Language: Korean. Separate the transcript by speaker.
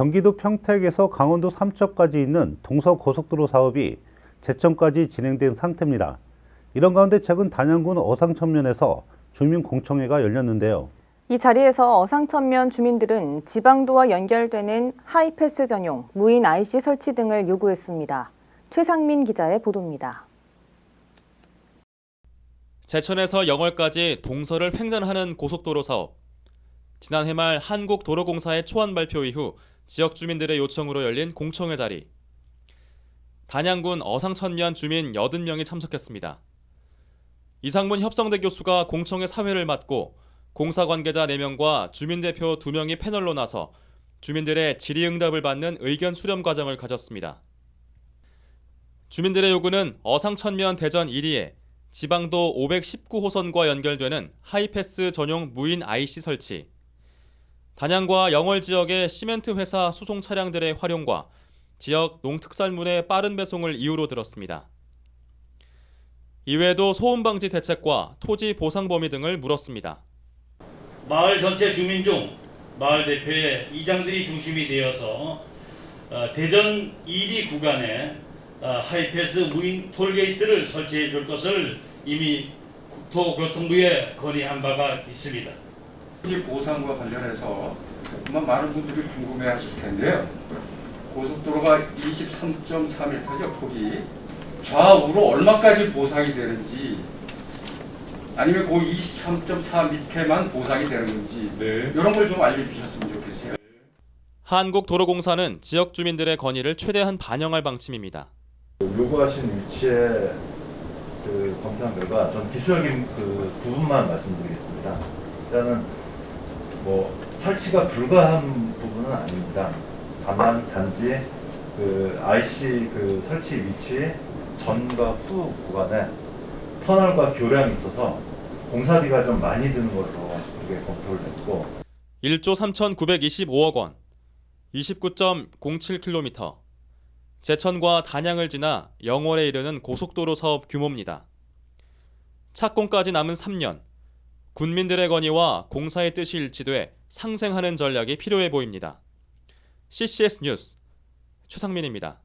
Speaker 1: 경기도 평택에서 강원도 삼척까지 있는 동서고속도로 사업이 제천까지 진행된 상태입니다. 이런 가운데 최근 단양군 어상천면에서 주민공청회가 열렸는데요.
Speaker 2: 이 자리에서 어상천면 주민들은 지방도와 연결되는 하이패스 전용 무인 IC 설치 등을 요구했습니다. 최상민 기자의 보도입니다.
Speaker 3: 제천에서 영월까지 동서를 횡단하는 고속도로 사업. 지난해 말 한국도로공사의 초안 발표 이후 지역 주민들의 요청으로 열린 공청회 자리. 단양군 어상천면 주민 80명이 참석했습니다. 이상문 협성대 교수가 공청회 사회를 맡고 공사 관계자 4명과 주민 대표 2명이 패널로 나서 주민들의 질의응답을 받는 의견 수렴 과정을 가졌습니다. 주민들의 요구는 어상천면 대전 1위에 지방도 519호선과 연결되는 하이패스 전용 무인 IC 설치, 단양과 영월 지역의 시멘트 회사 수송 차량들의 활용과 지역 농특산물의 빠른 배송을 이유로 들었습니다. 이외에도 소음 방지 대책과 토지 보상 범위 등을 물었습니다.
Speaker 4: 마을 전체 주민 중 마을 대표의 이장들이 중심이 되어서 어, 대전 1위 구간에 어, 하이패스 무인 톨게이트를 설치해 줄 것을 이미 국토교통부에 건의한 바가 있습니다.
Speaker 5: 보상과 관련해서 아마 많은 분들이 궁금해하실 텐데요. 고속도로가 23.4m죠 폭이 좌우로 얼마까지 보상이 되는지 아니면 그 23.4 밑에만 보상이 되는 건지 이런 걸 좀 알려주셨으면 좋겠어요.
Speaker 3: 한국도로공사는 지역 주민들의 건의를 최대한 반영할 방침입니다.
Speaker 6: 요구하신 위치에 그 검토한 결과 전 기초적인 그 부분만 말씀드리겠습니다. 일단은 뭐 설치가 불가한 부분은 아닙니다. 다만 단지 그 IC 그 설치 위치 전과 후 구간에 터널과 교량이 있어서 공사비가 좀 많이 드는 걸로 그게 검토를 됐고
Speaker 3: 1조 3,925억 원, 29.07km. 제천과 단양을 지나 영월에 이르는 고속도로 사업 규모입니다. 착공까지 남은 3년. 군민들의 건의와 공사의 뜻이 일치돼 상생하는 전략이 필요해 보입니다. CCS 뉴스 최상민입니다.